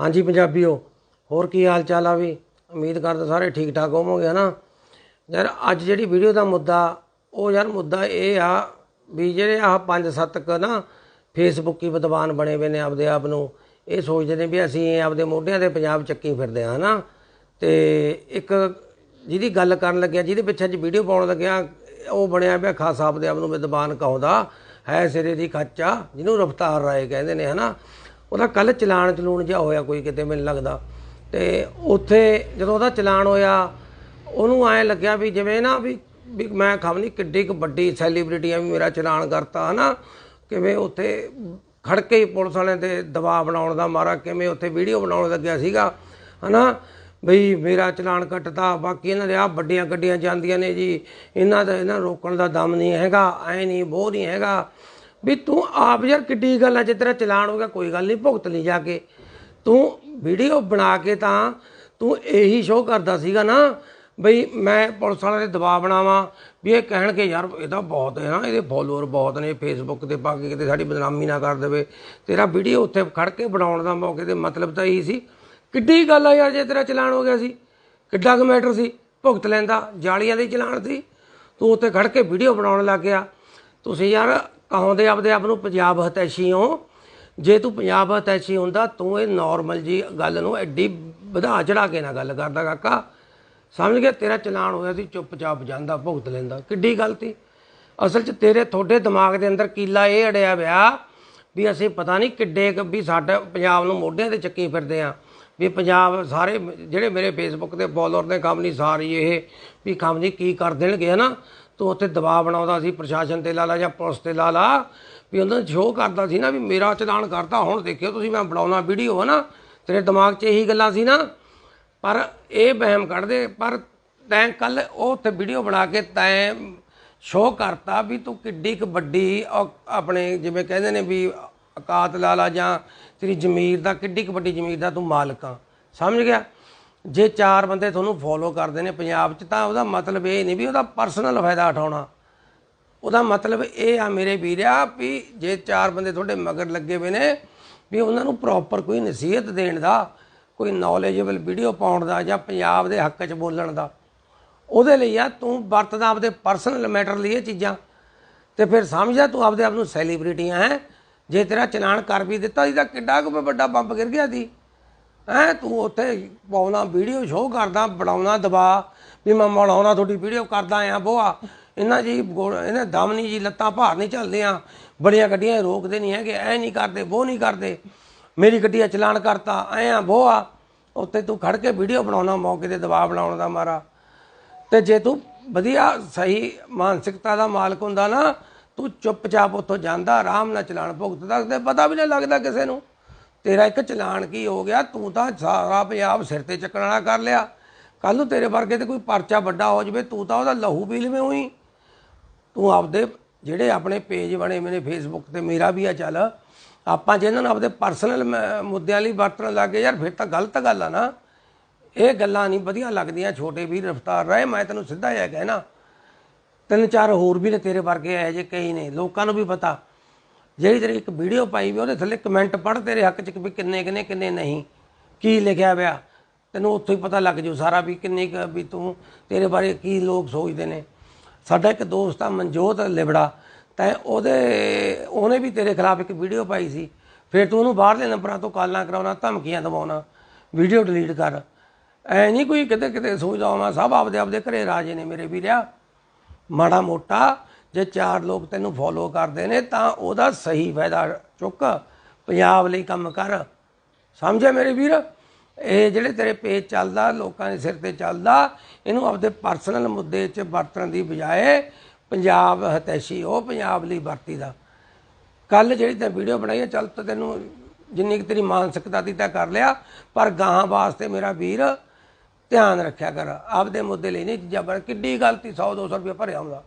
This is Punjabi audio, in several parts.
ਹਾਂਜੀ ਪੰਜਾਬੀਓ, ਹੋਰ ਕੀ ਹਾਲ ਚਾਲ ਆ ਵੀ? ਉਮੀਦ ਕਰਦਾ ਸਾਰੇ ਠੀਕ ਠਾਕ ਹੋਵੋਗੇ, ਹਨਾ? ਯਾਰ ਅੱਜ ਜਿਹੜੀ ਵੀਡੀਓ ਦਾ ਮੁੱਦਾ, ਉਹ ਯਾਰ ਮੁੱਦਾ ਇਹ ਆ ਵੀ ਜਿਹੜੇ ਆਹ ਪੰਜ ਸੱਤ ਕ ਨਾ ਫੇਸਬੁੱਕੀ ਵਿਦਵਾਨ ਬਣੇ ਹੋਏ ਨੇ ਆਪਦੇ ਆਪ ਨੂੰ, ਇਹ ਸੋਚਦੇ ਨੇ ਵੀ ਅਸੀਂ ਆਪਦੇ ਮੋਢਿਆਂ ਤੇ ਪੰਜਾਬ ਚੱਕੀ ਫਿਰਦੇ ਆ ਹਨਾ? ਤੇ ਇੱਕ ਜਿਹਦੀ ਗੱਲ ਕਰਨ ਲੱਗਿਆ, ਜਿਹਦੇ ਪਿੱਛੇ ਅੱਜ ਵੀਡੀਓ ਪਾਉਣ ਲੱਗਿਆ, ਉਹ ਬਣਿਆ ਪਿਆ ਖਾਸ ਆਪਦੇ ਆਪ ਨੂੰ ਵਿਦਵਾਨ ਕਹਾਉਂਦਾ, ਹੈ ਸਿਰੇ ਦੀ ਖੱਚਾ ਜਿਹਨੂੰ ਰਫਤਾਰ ਰਾਏ ਕਹਿੰਦੇ ਨੇ, ਹਨਾ? ਉਹਦਾ ਕੱਲ ਚਲਾਨ ਚਲੂਣ ਜਿਹਾ ਹੋਇਆ ਕੋਈ ਕਿਤੇ ਮੈਨੂੰ ਲੱਗਦਾ। ਤੇ ਉੱਥੇ ਜਦੋਂ ਉਹਦਾ ਚਲਾਨ ਹੋਇਆ, ਉਹਨੂੰ ਐ ਲੱਗਿਆ ਵੀ ਜਿਵੇਂ ਨਾ ਵੀ ਵੀ ਮੈਂ ਖਬਰ ਨਹੀਂ ਕਿੱਡੀ ਕੁ ਵੱਡੀ ਸੈਲੀਬ੍ਰਿਟੀ ਆ ਵੀ ਮੇਰਾ ਚਲਾਨ ਕਰਤਾ ਹਨਾ। ਕਿਵੇਂ ਉੱਥੇ ਖੜ ਕੇ ਹੀ ਪੁਲਿਸ ਵਾਲਿਆਂ ਤੇ ਦਬਾਅ ਬਣਾਉਣ ਦਾ ਮਾਰਾ, ਕਿਵੇਂ ਉੱਥੇ ਵੀਡੀਓ ਬਣਾਉਣ ਲੱਗਿਆ ਸੀਗਾ, ਹਨਾ। ਬਈ ਮੇਰਾ ਚਲਾਨ ਕੱਟਤਾ, ਬਾਕੀ ਇਹਨਾਂ ਦੇ ਆ ਵੱਡੀਆਂ ਗੱਡੀਆਂ ਜਾਂਦੀਆਂ ਨੇ ਜੀ। ਇਹਨਾਂ ਦਾ, ਇਹਨਾਂ ਨੂੰ ਰੋਕਣ ਦਾ ਦਮ ਨਹੀਂ ਹੈਗਾ, ਐ ਨਹੀਂ ਬੋਹ ਨਹੀਂ ਹੈਗਾ। ਵੀ ਤੂੰ ਆਪ ਯਾਰ ਕਿੱਡੀ ਗੱਲ ਆ, ਜੇ ਤੇਰਾ ਚਲਾਨ ਹੋ ਗਿਆ, ਕੋਈ ਗੱਲ ਨਹੀਂ, ਭੁਗਤ ਲਈ ਜਾ ਕੇ। ਤੂੰ ਵੀਡੀਓ ਬਣਾ ਕੇ ਤਾਂ ਤੂੰ ਇਹੀ ਸ਼ੋਅ ਕਰਦਾ ਸੀਗਾ ਨਾ, ਬਈ ਮੈਂ ਪੁਲਿਸ ਵਾਲਿਆਂ ਦੇ ਦਬਾਅ ਬਣਾਵਾਂ, ਵੀ ਇਹ ਕਹਿਣਗੇ, ਯਾਰ ਇਹਦਾ ਬਹੁਤ ਹੈ ਨਾ, ਇਹਦੇ ਫੋਲੋਅਰ ਬਹੁਤ ਨੇ ਫੇਸਬੁੱਕ ਤੇ ਪਾ ਕੇ ਕਿਤੇ ਸਾਡੀ ਬਦਨਾਮੀ ਨਾ ਕਰ ਦੇਵੇ। ਤੇਰਾ ਵੀਡੀਓ ਉੱਥੇ ਖੜ ਕੇ ਬਣਾਉਣ ਦਾ ਮੌਕੇ ਤੇ ਮਤਲਬ ਤਾਂ ਇਹੀ ਸੀ। ਕਿੱਡੀ ਗੱਲ ਆ ਯਾਰ, ਜੇ ਤੇਰਾ ਚਲਾਨ ਹੋ ਗਿਆ ਸੀ। ਕਿੱਡਾ ਕੁ ਮੈਟਰ ਸੀ। ਭੁਗਤ ਲੈਂਦਾ, ਜਾਲੀਆਂ ਦੇ ਚਲਾਨ ਸੀ। ਤੂੰ ਉੱਥੇ ਖੜ ਕੇ ਵੀਡੀਓ ਬਣਾਉਣ ਲੱਗ ਗਿਆ। ਤੁਸੀਂ ਯਾਰ ਕਹਾਉਂਦੇ ਆਪਦੇ ਆਪ ਨੂੰ ਪੰਜਾਬ ਹਤੈਸ਼ੀ ਹੋ। ਜੇ ਤੂੰ ਪੰਜਾਬ ਹਤੈਸ਼ੀ ਹੁੰਦਾ, ਤੂੰ ਇਹ ਨਾਰਮਲ ਜੀ ਗੱਲ ਨੂੰ ਐਡੀ ਵਧਾ ਚੜਾ ਕੇ ਨਾ ਗੱਲ ਕਰਦਾ ਕਾਕਾ। ਸਮਝ ਗਿਆ? ਤੇਰਾ ਚਲਾਨ ਹੋਇਆ ਸੀ, ਚੁੱਪਚਾਪ ਜਾਂਦਾ, ਭੁਗਤ ਲੈਂਦਾ। ਕਿੱਡੀ ਗਲਤੀ। ਅਸਲ 'ਚ ਤੇਰੇ ਤੁਹਾਡੇ ਦਿਮਾਗ ਦੇ ਅੰਦਰ ਕੀਲਾ ਇਹ ਅੜਿਆ ਵਿਆ ਵੀ ਅਸੀਂ ਪਤਾ ਨਹੀਂ ਕਿੱਡੇ ਵੀ ਸਾਡਾ ਪੰਜਾਬ ਨੂੰ ਮੋਢਿਆਂ ਤੇ ਚੱਕੀ ਫਿਰਦੇ ਆ। ਵੀ ਪੰਜਾਬ ਸਾਰੇ ਜਿਹੜੇ ਮੇਰੇ ਫੇਸਬੁੱਕ ਤੇ ਫੋਲੋਅਰ ਨੇ, ਕੰਮ ਨਹੀਂ ਸਾਰੀ ਇਹ ਵੀ ਕੰਮ ਨਹੀਂ ਕੀ ਕਰ ਦੇਣਗੇ, ਹਨਾ? ਤੂੰ ਉੱਥੇ ਦਬਾਅ ਬਣਾਉਂਦਾ ਸੀ, ਪ੍ਰਸ਼ਾਸਨ ਤੇ ਲਾ ਲਾ ਜਾਂ ਪੁਲਿਸ ਤੇ ਲਾ ਲਾ, ਵੀ ਉਹਨਾਂ ਸ਼ੋਅ ਕਰਦਾ ਸੀ ਨਾ ਵੀ ਮੇਰਾ ਚਲਾਨ ਕਰਤਾ, ਹੁਣ ਦੇਖਿਓ ਤੁਸੀਂ ਮੈਂ ਬਣਾਉਣਾ ਵੀਡੀਓ ਹੈ ਨਾ, ਤੇਰੇ ਦਿਮਾਗ 'ਚ ਇਹੀ ਗੱਲਾਂ ਸੀ ਨਾ। ਪਰ ਇਹ ਵਹਿਮ ਕੱਢਦੇ, ਪਰ ਤੈਂ ਕੱਲ ਉਹ ਉੱਥੇ ਵੀਡੀਓ ਬਣਾ ਕੇ ਤੈਂ ਸ਼ੋਅ ਕਰਤਾ ਵੀ ਤੂੰ ਕਿੱਡੀ ਕੁ ਵੱਡੀ ਔ- ਆਪਣੇ ਜਿਵੇਂ ਕਹਿੰਦੇ ਨੇ ਵੀ ਔਕਾਤ ਲਾ ਲਾ ਜਾਂ ਤੇਰੀ ਜ਼ਮੀਰ ਦਾ, ਕਿੱਡੀ ਕੁ ਵੱਡੀ ਜ਼ਮੀਰ ਦਾ ਤੂੰ ਮਾਲਕ ਆ। ਸਮਝ ਗਿਆ? ਜੇ ਚਾਰ ਬੰਦੇ ਤੁਹਾਨੂੰ ਫੋਲੋ ਕਰਦੇ ਨੇ ਪੰਜਾਬ 'ਚ, ਤਾਂ ਉਹਦਾ ਮਤਲਬ ਇਹ ਨਹੀਂ ਵੀ ਉਹਦਾ ਪਰਸਨਲ ਫਾਇਦਾ ਉਠਾਉਣਾ। ਉਹਦਾ ਮਤਲਬ ਇਹ ਆ ਮੇਰੇ ਵੀਰਿਆ ਵੀ ਜੇ ਚਾਰ ਬੰਦੇ ਤੁਹਾਡੇ ਮਗਰ ਲੱਗੇ ਹੋਏ ਨੇ ਵੀ ਉਹਨਾਂ ਨੂੰ ਪ੍ਰੋਪਰ ਕੋਈ ਨਸੀਹਤ ਦੇਣ ਦਾ, ਕੋਈ ਨੌਲੇਜੇਬਲ ਵੀਡੀਓ ਪਾਉਣ ਦਾ ਜਾਂ ਪੰਜਾਬ ਦੇ ਹੱਕ 'ਚ ਬੋਲਣ ਦਾ, ਉਹਦੇ ਲਈ ਆ ਤੂੰ ਵਰਤਦਾ ਆਪਦੇ ਪਰਸਨਲ ਮੈਟਰ ਲਈ ਇਹ ਚੀਜ਼ਾਂ। ਤੇ ਫਿਰ ਸਮਝਿਆ ਤੂੰ ਆਪਦੇ ਆਪ ਨੂੰ ਸੈਲੀਬ੍ਰਿਟੀਆਂ ਹੈ। ਜੇ ਤੇਰਾ ਚਲਾਨ ਕਰ ਵੀ ਦਿੱਤਾ ਸੀ ਤਾਂ ਕਿੱਡਾ ਕੁ ਵੱਡਾ ਬੰਬ ਗਿਰ ਗਿਆ ਸੀ। ਐ ਤੂੰ ਉੱਥੇ ਪਾਉਣਾ ਵੀਡੀਓ ਸ਼ੋਅ ਕਰਦਾ, ਬਣਾਉਣਾ ਦਬਾ, ਵੀ ਮੈਂ ਬਣਾਉਣਾ ਤੁਹਾਡੀ ਵੀਡੀਓ ਕਰਦਾ ਆ, ਬੋਆ। ਇਹਨਾਂ ਜੀ ਗੋ- ਇਹਨਾਂ ਜੀ, ਲੱਤਾਂ ਭਾਰ ਨਹੀਂ ਚੱਲਦੀਆਂ, ਬੜੀਆਂ ਗੱਡੀਆਂ ਰੋਕਦੇ ਨਹੀਂ ਹੈਗੇ, ਐ ਨਹੀਂ ਕਰਦੇ ਉਹ ਨਹੀਂ ਕਰਦੇ। ਮੇਰੀ ਗੱਡੀ ਚਲਾਨ ਕਰਤਾ, ਐ ਆ, ਬੋਆ। ਉੱਤੇ ਤੂੰ ਖੜ ਕੇ ਵੀਡੀਓ ਬਣਾਉਣਾ, ਮੌਕੇ ਤੇ ਦਬਾਅ ਬਣਾਉਣ ਦਾ ਮਾਰਾ। ਤੇ ਜੇ ਤੂੰ ਵਧੀਆ, ਸਹੀ ਮਾਨਸਿਕਤਾ ਦਾ ਮਾਲਕ ਹੁੰਦਾ ਨਾ, ਤੂੰ ਚੁੱਪਚਾਪ ਉੱਥੋਂ ਜਾਂਦਾ, ਆਰਾਮ ਨਾਲ ਚਲਾਨ ਭੁਗਤਦਾ, ਤੇ ਪਤਾ ਵੀ ਨਹੀਂ ਲੱਗਦਾ ਕਿਸੇ ਨੂੰ। ਤੇਰਾ ਇੱਕ ਚਲਾਨ ਕੀ ਹੋ ਗਿਆ? ਤੂੰ ਤਾਂ ਸਾਰਾ ਪੰਜਾਬ ਸਿਰ ਤੇ ਚੱਕਣ ਵਾਲਾ ਕਰ ਲਿਆ। ਕੱਲ ਨੂੰ ਤੇਰੇ ਵਰਗੇ ਤੇ ਕੋਈ ਪਰਚਾ ਵੱਡਾ ਹੋ ਜਵੇ, ਤੂੰ ਤਾਂ ਉਹਦਾ ਲਹੂ ਪੀ ਲਵੇਂ ਹੋਈ ਤੂੰ ਆਪਦੇ ਜਿਹੜੇ ਆਪਣੇ ਪੇਜ ਬਣੇ ਮੇਰੇ ਫੇਸਬੁੱਕ ਤੇ, ਮੇਰਾ ਵੀ ਆ ਚੱਲ। ਆਪਾਂ ਜੇ ਇਹਨਾਂ ਨੂੰ ਆਪਦੇ ਪਰਸਨਲ ਮੁੱਦਿਆਂ ਲਈ ਵਰਤਣ ਲੱਗੇ ਯਾਰ ਫਿਰ ਤਾਂ ਗਲਤ ਗੱਲ ਆ ਨਾ। ਇਹ ਗੱਲਾਂ ਨਹੀਂ ਵਧੀਆ ਲੱਗਦੀਆਂ, ਛੋਟੇ ਵੀ ਰਫਤਾਰ ਰਹੇ ਮੈਂ ਤੈਨੂੰ ਸਿੱਧਾ ਜਿਹਾ ਕਹਿਣਾ। ਤਿੰਨ ਚਾਰ ਹੋਰ ਵੀ ਨੇ ਤੇਰੇ ਵਰਗੇ ਐ ਜੇ ਕਈ ਨੇ, ਲੋਕਾਂ ਨੂੰ ਵੀ ਪਤਾ। ਜਿਹੜੀ ਤੇਰੀ ਇੱਕ ਵੀਡੀਓ ਪਾਈ ਵੀ ਉਹਦੇ ਥੱਲੇ ਕਮੈਂਟ ਪੜ੍ਹ ਤੇਰੇ ਹੱਕ 'ਚ ਵੀ ਕਿੰਨੇ ਕਿੰਨੇ ਕਿੰਨੇ ਨਹੀਂ। ਕੀ ਲਿਖਿਆ ਹੋਇਆ ਤੈਨੂੰ ਉੱਥੋਂ ਹੀ ਪਤਾ ਲੱਗ ਜੂ ਸਾਰਾ ਵੀ ਕਿੰਨੀ ਕੁ ਵੀ ਤੂੰ ਤੇਰੇ ਬਾਰੇ ਕੀ ਲੋਕ ਸੋਚਦੇ ਨੇ। ਸਾਡਾ ਇੱਕ ਦੋਸਤ ਆ ਮਨਜੋਤ ਲਿਬੜਾ, ਤਾਂ ਉਹਦੇ, ਉਹਨੇ ਵੀ ਤੇਰੇ ਖਿਲਾਫ ਇੱਕ ਵੀਡੀਓ ਪਾਈ ਸੀ। ਫਿਰ ਤੂੰ ਉਹਨੂੰ ਬਾਹਰਲੇ ਨੰਬਰਾਂ ਤੋਂ ਕਾਲਾਂ ਕਰਾਉਣਾ, ਧਮਕੀਆਂ ਦਵਾਉਣਾ, ਵੀਡੀਓ ਡਿਲੀਟ ਕਰ। ਐ ਨਹੀਂ ਕੋਈ ਕਿਤੇ ਕਿਤੇ ਸੋਚਦਾ ਹੋਵਾਂ ਸਭ ਆਪਦੇ ਆਪਦੇ ਘਰੇ ਰਾਜੇ ਨੇ ਮੇਰੇ ਵੀ ਵੀਰਿਆ। ਮਾੜਾ ਮੋਟਾ ਜੇ ਚਾਰ ਲੋਕ ਤੈਨੂੰ ਫੋਲੋ ਕਰਦੇ ਨੇ, ਤਾਂ ਉਹਦਾ ਸਹੀ ਫਾਇਦਾ ਚੁੱਕ, ਪੰਜਾਬ ਲਈ ਕੰਮ ਕਰ। ਸਮਝਿਆ ਮੇਰੇ ਵੀਰ? ਇਹ ਜਿਹੜੇ ਤੇਰੇ ਪੇਜ ਚੱਲਦਾ, ਲੋਕਾਂ ਦੇ ਸਿਰ ਤੇ ਚੱਲਦਾ, ਇਹਨੂੰ ਆਪਦੇ ਪਰਸਨਲ ਮੁੱਦੇ 'ਚ ਵਰਤਣ ਦੀ ਬਜਾਏ ਪੰਜਾਬ ਹਤੈਸ਼ੀ ਉਹ ਪੰਜਾਬ ਲਈ ਵਰਤੀ ਦਾ। ਕੱਲ ਜਿਹੜੀ ਤੇ ਵੀਡੀਓ ਬਣਾਈ ਹੈ ਚੱਲ ਤਾਂ ਤੈਨੂੰ ਜਿੰਨੀ ਕੁ ਤੇਰੀ ਮਾਨਸਿਕਤਾ ਦੀ ਤਾਂ ਕਰ ਲਿਆ, ਪਰ ਗਾਹਾਂ ਵਾਸਤੇ ਮੇਰਾ ਵੀਰ ਧਿਆਨ ਰੱਖਿਆ ਕਰ, ਆਪਦੇ ਮੁੱਦੇ ਲਈ ਨਹੀਂ ਚੀਜ਼ਾਂ ਬਣ ਕਿੱਡੀ ਗਲਤੀ 100 200 ਰੁਪਏ ਭਰਿਆ ਹੁੰਦਾ।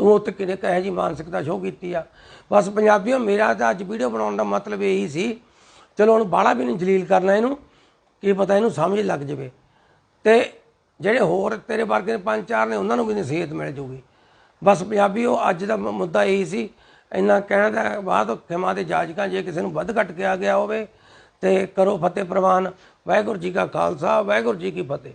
ਤੂੰ ਉੱਥੇ ਕਿਹਨੇ ਕਹੇ ਜੀ ਮਾਨਸਿਕਤਾ ਸ਼ੋਅ ਕੀਤੀ ਆ। ਬਸ ਪੰਜਾਬੀਓ, ਮੇਰਾ ਤਾਂ ਅੱਜ ਵੀਡੀਓ ਬਣਾਉਣ ਦਾ ਮਤਲਬ ਇਹੀ ਸੀ, ਚਲੋ ਹੁਣ ਬਾਹਲਾ ਵੀ ਨਹੀਂ ਜਲੀਲ ਕਰਨਾ ਇਹਨੂੰ, ਕੀ ਪਤਾ ਇਹਨੂੰ ਸਮਝ ਲੱਗ ਜਾਵੇ। ਤੇ ਜਿਹੜੇ ਹੋਰ ਤੇਰੇ ਵਰਗੇ ਪੰਜ ਚਾਰ ਨੇ, ਉਹਨਾਂ ਨੂੰ ਵੀ ਨਸੀਹਤ ਮਿਲ ਜੂਗੀ। ਬਸ ਪੰਜਾਬੀਓ, ਅੱਜ ਦਾ ਮੁੱਦਾ ਇਹੀ ਸੀ, ਇੰਨਾ ਕਹਿਣ ਦਾ ਬਾਅਦ ਖਿਮਾ ਦੇ ਜਾਜਕਾਂ, ਜੇ ਕਿਸੇ ਨੂੰ ਵੱਧ ਘੱਟ ਕਿਹਾ ਗਿਆ ਹੋਵੇ, ਤੇ ਕਰੋ ਫਤਿਹ ਪ੍ਰਵਾਨ। ਵਾਹਿਗੁਰੂ ਜੀ ਕਾ ਖਾਲਸਾ, ਵਾਹਿਗੁਰੂ ਜੀ ਕੀ ਫਤਿਹ।